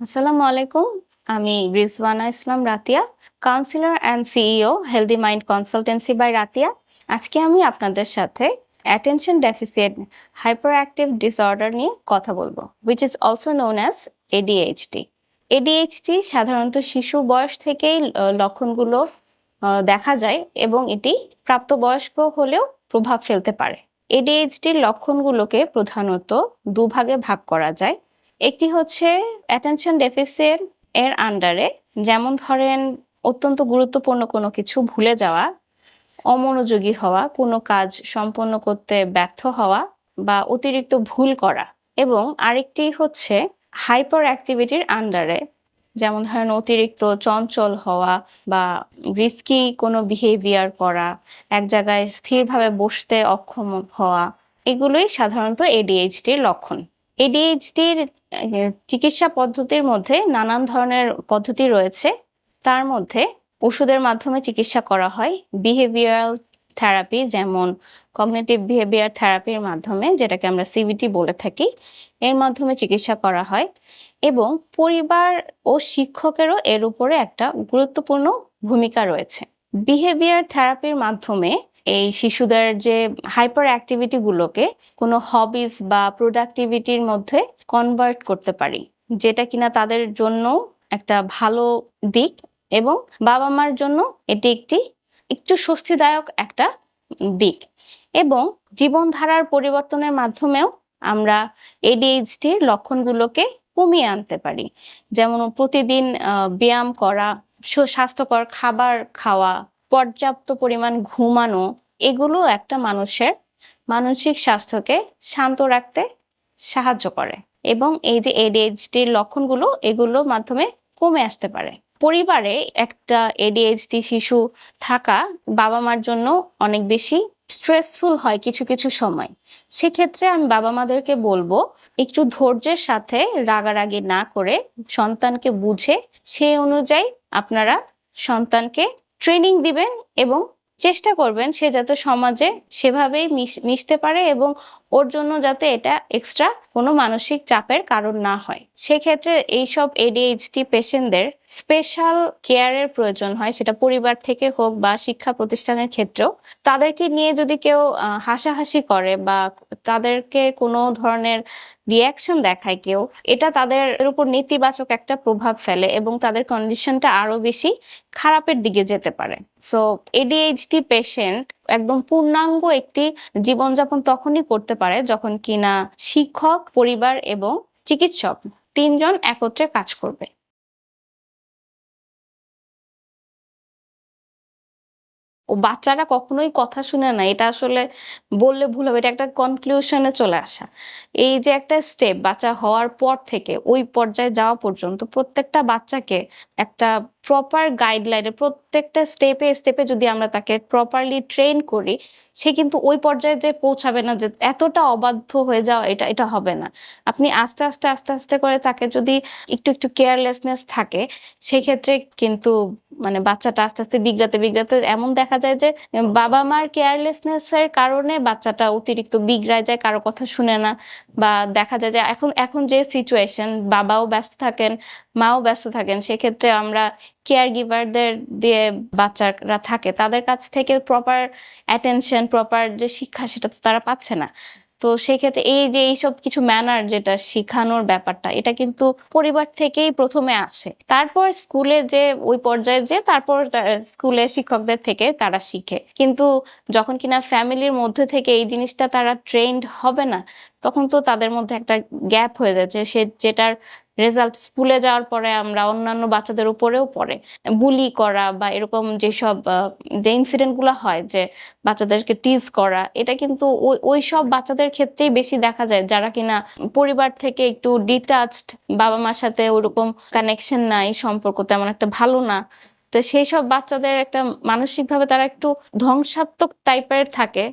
আসসালামু আলাইকুম। আমি Rizwana Islam Ratia counsellor and CEO healthy mind consultancy by Ratia. আজকে আমি আপনাদের সাথে attention deficit hyper active disorder নিয়ে কথা বলব which is also known as ADHD ADHD সাধারণত শিশু বয়স থেকেই লক্ষণগুলো দেখা যায় এবং এটি প্রাপ্তবয়স্ক হলেও প্রভাব ফেলতে পারে। এডিএইচডির লক্ষণগুলোকে প্রধানত দুভাগে ভাগ করা যায়। একটি হচ্ছে অ্যাটেনশন ডেফিসিয়েট এর আন্ডারে যেমন ধরেন অত্যন্ত গুরুত্বপূর্ণ কোনো কিছু ভুলে যাওয়া, অমনোযোগী হওয়া, কোনো কাজ সম্পন্ন করতে ব্যর্থ হওয়া বা অতিরিক্ত ভুল করা এবং আরেকটি হচ্ছে হাইপার অ্যাক্টিভিটির আন্ডারে যেমন ধরেন অতিরিক্ত চঞ্চল হওয়া বা রিস্কি কোনো বিহেভিয়ার করা, এক জায়গায় স্থিরভাবে বসতে অক্ষম হওয়া, এগুলোই সাধারণত এডিএইচডির লক্ষণ। এডিএইচডির চিকিৎসা পদ্ধতির মধ্যে নানান ধরনের পদ্ধতি রয়েছে। তার মধ্যে ওষুধের মাধ্যমে চিকিৎসা করা হয়। বিহেভিয়ারাল থেরাপি যেমন কগনেটিভ বিহেভিয়ার থেরাপির মাধ্যমে, যেটাকে আমরা সিবিটি বলে থাকি, এর মাধ্যমে চিকিৎসা করা হয়। এবং পরিবার ও শিক্ষকেরও এর উপরে একটা গুরুত্বপূর্ণ ভূমিকা রয়েছে। বিহেভিয়ার থেরাপির মাধ্যমে এই শিশুদের যে হাইপার অ্যাক্টিভিটিগুলোকে কোনো হবিস বা প্রোডাক্টিভিটির মধ্যে কনভার্ট করতে পারি, যেটা কিনা তাদের জন্য একটা ভালো দিক এবং বাবা মার জন্য এটি একটি একটু স্বস্তিদায়ক একটা দিক এবং জীবনধারার পরিবর্তনের মাধ্যমেও আমরা এডিএইচডির লক্ষণগুলোকে কমিয়ে আনতে পারি। যেমন প্রতিদিন ব্যায়াম করা, স্বাস্থ্যকর খাবার খাওয়া পর্যাপ্ত পরিমাণ ঘুমানো, এগুলো একটা মানুষের মানসিক স্বাস্থ্যকে শান্ত রাখতে সাহায্য করে। এবং এই যে এডিএইচডির লক্ষণগুলো, এগুলোর মাধ্যমে কমে আসতে পারে। পরিবারে একটা এডিএইচডি শিশু থাকা বাবা মার জন্য অনেক বেশি স্ট্রেসফুল হয় কিছু কিছু সময়। সেক্ষেত্রে আমি বাবা মাদেরকে বলব, একটু ধৈর্যের সাথে রাগারাগি না করে সন্তানকে বুঝে সেই অনুযায়ী আপনারা সন্তানকে ট্রেনিং দিবেন এবং চেষ্টা করবেন সে যাতে সমাজে সেভাবেই মিশ- মিশতে পারে এবং ওর জন্য যাতে এটা এক্সট্রা কোনো মানসিক চাপের কারণ না হয়। সেক্ষেত্রে এইসব এডিএইচডি পেশেন্টদের স্পেশাল কেয়ারের প্রয়োজন হয়, সেটা পরিবার থেকে হোক বা শিক্ষা প্রতিষ্ঠানের ক্ষেত্রেও। তাদেরকে নিয়ে যদি কেউ হাসাহাসি করে বা তাদেরকে কোনো ধরনের রিয়াকশন দেখায় কেউ, এটা তাদের উপর নেতিবাচক একটা প্রভাব ফেলে এবং তাদের কন্ডিশনটা আরও বেশি খারাপের দিকে যেতে পারে। সো এডিএইচডি পেশেন্ট একদম পূর্ণাঙ্গ একটি জীবনযাপন তখনই করতে পারে যখন কিনা শিক্ষক, পরিবার এবং চিকিৎসক তিনজন একত্রে কাজ করবে। ও বাচ্চারা কখনোই কথা শুনে না, এটা আসলে বললে ভুল হবে, এটা একটা কনক্লুশনে চলে আসা। এই যে একটা স্টেপ বাচ্চা হওয়ার পর থেকে, ওই পর্যায়ে যাওয়া পর্যন্ত প্রত্যেকটা বাচ্চাকে একটা প্রপার গাইডলাইনে প্রত্যেকটা স্টেপে স্টেপে যদি আমরা তাকে প্রপারলি ট্রেন করি, সে কিন্তু ওই পর্যায়ে যে পৌঁছাবে না যে এতটা অবাধ্য হয়ে যাওয়া, এটা এটা হবে না। আপনি আস্তে আস্তে আস্তে আস্তে করে তাকে যদি একটু একটু কেয়ারলেসনেস থাকে, সেক্ষেত্রে কিন্তু মানে বাচ্চাটা আস্তে আস্তে বিগড়াতে বিগড়াতে এমন দেখা যায় যে বাবা মার কেয়ারলেসনেস এর কারণে বাচ্চাটা অতিরিক্ত বিগড়ায় যায়, কারও কথা শুনে না। বা দেখা যায় যে এখন এখন যে সিচুয়েশন বাবাও ব্যস্ত থাকেন, মাও ব্যস্ত থাকেন, সেক্ষেত্রে আমরা কেয়ার গিভারদের দিয়ে বাচ্চারা থাকে, তাদের কাছ থেকে প্রপার অ্যাটেনশন প্রপার যে শিক্ষা সেটা তো তারা পাচ্ছে না। তো সেক্ষেত্রে এই যে এইসব কিছু ম্যানার যেটা শিখানোর ব্যাপারটা, এটা কিন্তু পরিবার থেকেই প্রথমে আসে। তারপর স্কুলে যে, ওই পর্যায়ে যে, তারপর স্কুলে শিক্ষকদের থেকে তারা শিখে। কিন্তু যখন কিনা ফ্যামিলির মধ্যে থেকে এই জিনিসটা তারা ট্রেন্ড হবে না তখন তো তাদের মধ্যে একটা গ্যাপ হয়ে যাচ্ছে সে যেটার রেজাল্ট স্কুলে যাওয়ার পরে আমরা অন্যান্য বাচ্চাদের উপরেও পড়ে। বুলি করা বা এরকম যেসব যে ইনসিডেন্টগুলো হয় যে বাচ্চাদেরকে টিজ করা, এটা কিন্তু ওই সব বাচ্চাদের ক্ষেত্রেই বেশি দেখা যায় যারা কিনা পরিবার থেকে একটু ডিটাচড বাবা মার সাথে ওরকম কানেকশন নাই, সম্পর্ক তেমন একটা ভালো না। তো সেই সব বাচ্চাদের একটা মানসিকভাবে তারা একটু ধ্বংসাত্মক টাইপের থাকে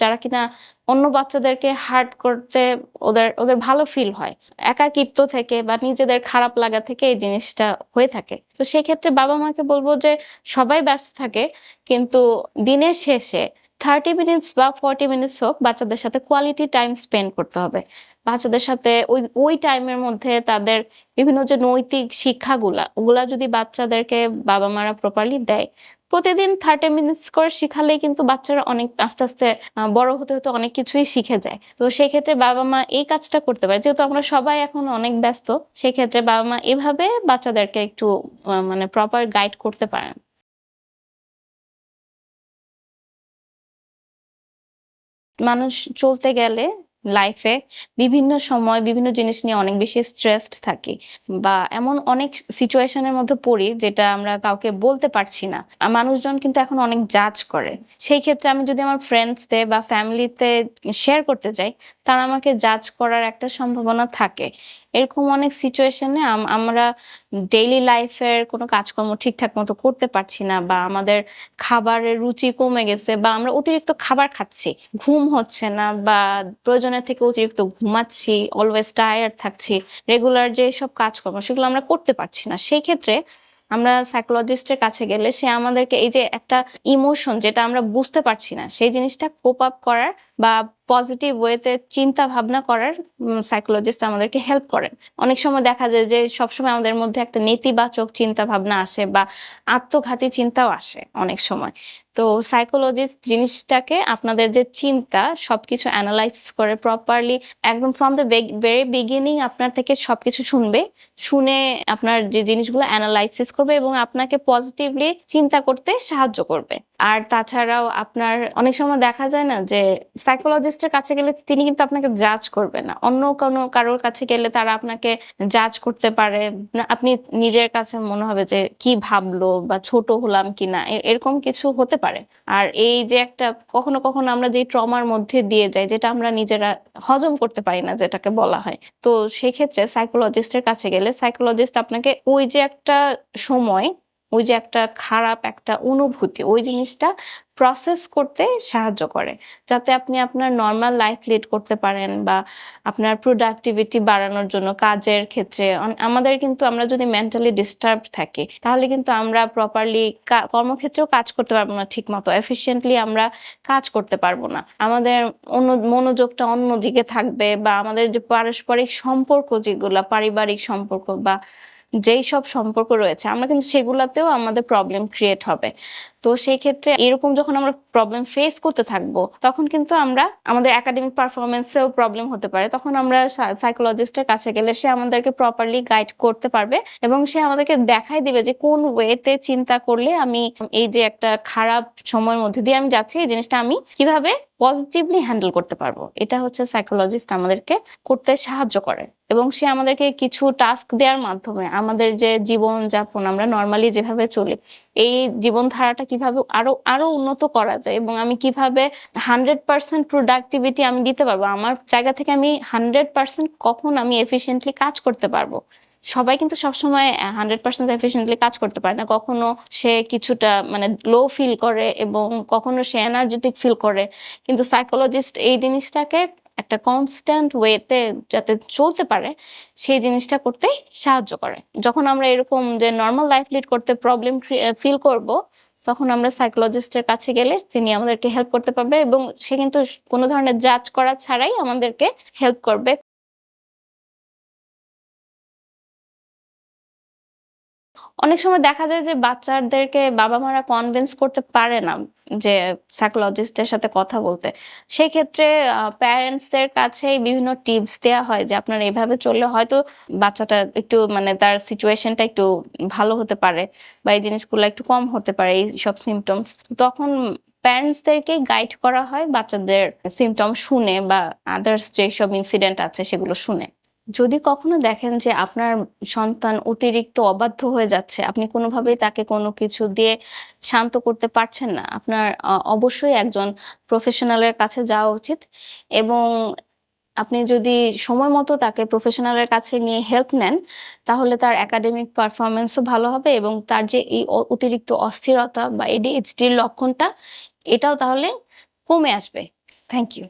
যারা কিনা অন্য বাচ্চাদেরকে হার্ট করতে ওদের ওদের ভালো ফিল হয়। একাকিত্ব থেকে বা নিজেদের খারাপ লাগা থেকে এই জিনিসটা হয়ে থাকে। তো সেক্ষেত্রে বাবা মাকে বলব যে সবাই ব্যস্ত থাকে, কিন্তু দিনের শেষে থার্টি মিনিটস বা ফর্টি মিনিটস হোক, বাচ্চাদের সাথে কোয়ালিটি টাইম স্পেন্ড করতে হবে। বাচ্চাদের সাথে ওই ওই টাইমের মধ্যে তাদের বিভিন্ন যে নৈতিক শিক্ষাগুলা, ওগুলা যদি বাচ্চাদেরকে বাবা মারা প্রপারলি দেয়, প্রতিদিন থার্টি মিনিটস করে শিখালেই কিন্তু বাচ্চারা অনেক, আস্তে আস্তে বড় হতে হতে অনেক কিছুই শিখে যায়। তো সেই ক্ষেত্রে বাবা মা এই কাজটা করতে পারে। যেহেতু আমরা সবাই এখন অনেক ব্যস্ত, সেক্ষেত্রে বাবা মা এভাবে বাচ্চাদেরকে একটু মানে প্রপার গাইড করতে পারেন। মানুষ চলতে গেলে লাইফে বিভিন্ন সময় বিভিন্ন জিনিস নিয়ে অনেক বেশি স্ট্রেসড থাকি বা এমন অনেক সিচুয়েশনের মধ্যে পড়ি যেটা আমরা কাউকে বলতে পারছি না। মানুষজন কিন্তু এখন অনেক জাজ করে। সেই ক্ষেত্রে আমি যদি আমার ফ্রেন্ডসতে বা ফ্যামিলিতে শেয়ার করতে চাই তারা আমাকে জাজ করার একটা সম্ভাবনা থাকে। এরকম অনেক সিচুয়েশনে আমরা ডেইলি লাইফের কোনো কাজকর্ম ঠিকঠাক মতো করতে পারছি না বা আমাদের খাবারের রুচি কমে গেছে বা আমরা অতিরিক্ত খাবার খাচ্ছি। ঘুম হচ্ছে না বা প্রয়োজনের থেকে অতিরিক্ত ঘুমাচ্ছি অলওয়েজ টায়ার্ড থাকছি রেগুলার যে সব কাজকর্ম সেগুলো আমরা করতে পারছি না। সেই ক্ষেত্রে আমরা সাইকোলজিস্টের কাছে গেলে সে আমাদেরকে এই যে একটা ইমোশন যেটা আমরা বুঝতে পারছি না, সেই জিনিসটা কোপ আপ করার বা পজিটিভ ওয়েতে চিন্তা ভাবনা করার সাইকোলজিস্ট আমাদেরকে হেল্প করেন। অনেক সময় দেখা যায় যে সবসময় আমাদের মধ্যে একটা নেতিবাচক চিন্তা ভাবনা আসে বা আত্মঘাতী চিন্তাও আসে অনেক সময়। তো সাইকোলজিস্ট জিনিসটাকে আপনাদের যে চিন্তা, সবকিছু অ্যানালাইসিস করে প্রপারলি একদম ফ্রম দ্য ভেরি বিগিনিং আপনার থেকে সবকিছু শুনবে। শুনে আপনার যে জিনিসগুলো অ্যানালাইসিস করবে এবং আপনাকে পজিটিভলি চিন্তা করতে সাহায্য করবে। আর তাছাড়াও আপনার, অনেক সময় দেখা যায় না যে সাইকোলজিস্টের কাছে গেলে তিনি কিন্তু আপনাকে জাজ করবে না। অন্য কোনো কারোর কাছে গেলে তারা আপনাকে জাজ করতে পারে। আপনি নিজের কাছে মনে হবে যে কি ভাবলো বা ছোট হলাম কিনা এরকম কিছু হতে পারে। আর এই যে একটা কখনো কখনো আমরা যে ট্রমার মধ্যে দিয়ে যাই, যেটা আমরা নিজেরা হজম করতে পারি না, যেটাকে বলা হয়। তো সেক্ষেত্রে সাইকোলজিস্টের কাছে গেলে সাইকোলজিস্ট আপনাকে ওই যে একটা সময়, ওই যে একটা খারাপ একটা অনুভূতি, ওই জিনিসটা প্রসেস করতে সাহায্য করে। যাতে আপনি আপনার নর্মাল লাইফ লিড করতে পারেন বা আপনার প্রোডাক্টিভিটি বাড়ানোর জন্য কাজের ক্ষেত্রে। আমাদের কিন্তু আমরা যদি মেন্টালি ডিস্টার্ব থাকি, তাহলে কিন্তু আমরা প্রপারলি কর্মক্ষেত্রেও কাজ করতে পারব না ঠিক মতো এফিসিয়েন্টলি আমরা কাজ করতে পারব না। আমাদের অন্য মনোযোগটা অন্যদিকে থাকবে বা আমাদের যে পারস্পরিক সম্পর্ক যেগুলা, পারিবারিক সম্পর্ক বা যেই সব সম্পর্ক রয়েছে, আমরা কিন্তু সেগুলাতেও আমাদের প্রবলেম ক্রিয়েট হবে। তো সেই ক্ষেত্রে এরকম যখন আমরা প্রবলেম ফেস করতে থাকব, তখন কিন্তু আমরা আমাদের একাডেমিক পারফরমেন্সেও প্রবলেম হতে পারে। তখন আমরা সাইকোলজিস্টের কাছে গেলে সে আমাদেরকে প্রপারলি গাইড করতে পারবে এবং সে আমাদেরকে দেখাই দিবে যে কোন ওয়েতে চিন্তা করলে আমি এই যে একটা খারাপ সময়ের মধ্যে দিয়ে আমি যাচ্ছি, এই জিনিসটা আমি কীভাবে পজিটিভলি হ্যান্ডেল করতে পারব। এটা হচ্ছে সাইকোলজিস্ট আমাদেরকে করতে সাহায্য করে এবং সে আমাদেরকে কিছু টাস্ক দেওয়ার মাধ্যমে আমাদের যে জীবন যাপন আমরা নর্মালি যেভাবে চলি, এই জীবনধারাটা কীভাবে আরও আরও উন্নত করা যায় এবং আমি কীভাবে হান্ড্রেড পার্সেন্ট প্রোডাক্টিভিটি আমি দিতে পারব, আমার জায়গা থেকে আমি হান্ড্রেড পার্সেন্ট কখন আমি এফিসিয়েন্টলি কাজ করতে পারব। সবাই কিন্তু সবসময় হান্ড্রেড পার্সেন্ট এফিসিয়েন্টলি কাজ করতে পারে না। কখনো সে কিছুটা মানে লো ফিল করে এবং কখনো সে এনার্জেটিক ফিল করে। কিন্তু সাইকোলজিস্ট এই জিনিসটাকে একটা কনস্ট্যান্ট ওয়েতে যাতে চলতে পারে, সেই জিনিসটা করতে সাহায্য করে। যখন আমরা এরকম যে নর্মাল লাইফ লিড করতে প্রবলেম ফিল করব, তখন আমরা সাইকোলজিস্টের কাছে গেলে তিনি আমাদেরকে হেল্প করতে পারবে এবং সে কিন্তু কোনো ধরনের জাজ করা ছাড়াই আমাদেরকে হেল্প করবে। অনেক সময় দেখা যায় যে বাচ্চাদেরকে বাবা মারা কনভিন্স করতে পারে না যে সাইকোলজিস্টের সাথে কথা বলতে। সেই ক্ষেত্রে প্যারেন্টসদের কাছে বিভিন্ন টিপস দেওয়া হয় যে আপনার এভাবে চললে হয়তো বাচ্চাটা একটু মানে তার সিচুয়েশনটা একটু ভালো হতে পারে বা এই জিনিসগুলো একটু কম হতে পারে, এই সব সিমটমস তখন প্যারেন্টসদেরকে গাইড করা হয় বাচ্চাদের সিমটম শুনে বা আদার্স যেসব ইনসিডেন্ট আছে সেগুলো শুনে। যদি কখনো দেখেন যে আপনার সন্তান অতিরিক্ত অবাধ্য হয়ে যাচ্ছে, আপনি কোনোভাবেই তাকে কোনো কিছু দিয়ে শান্ত করতে পারছেন না, আপনার অবশ্যই একজন প্রফেশনালের কাছে যাওয়া উচিত এবং আপনি যদি সময় মতো তাকে প্রফেশনালের কাছে নিয়ে হেল্প নেন, তাহলে তার একাডেমিক পারফরমেন্সও ভালো হবে এবং তার যে এই অতিরিক্ত অস্থিরতা বা এডিএইচডির লক্ষণটা, এটাও তাহলে কমে আসবে। Thank you